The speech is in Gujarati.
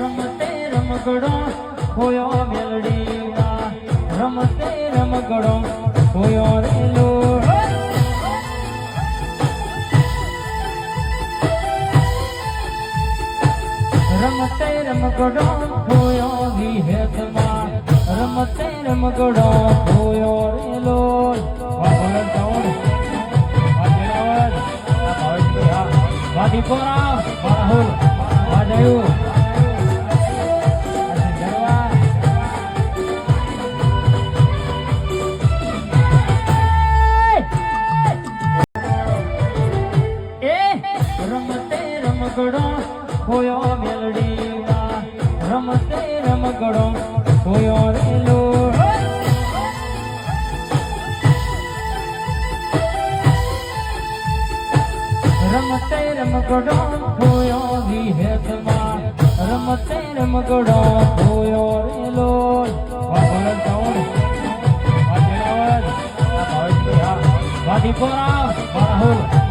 રમતે રમકડો હોયો મેલડીના. રમતે રમકડો હોયો રેલો. રમતે રમકડો હોયો વિહેતમાં. રમતે રમકડો હોયો રેલો. ભગત ચાવડ રમતે રમકડો હોયો મેલડીમાં રમતે રમકડો હોયો રેલો રમતે રમકડો હોયો વિહેતમાં રમતે રમકડો હોયો રેલો વાહ જયુ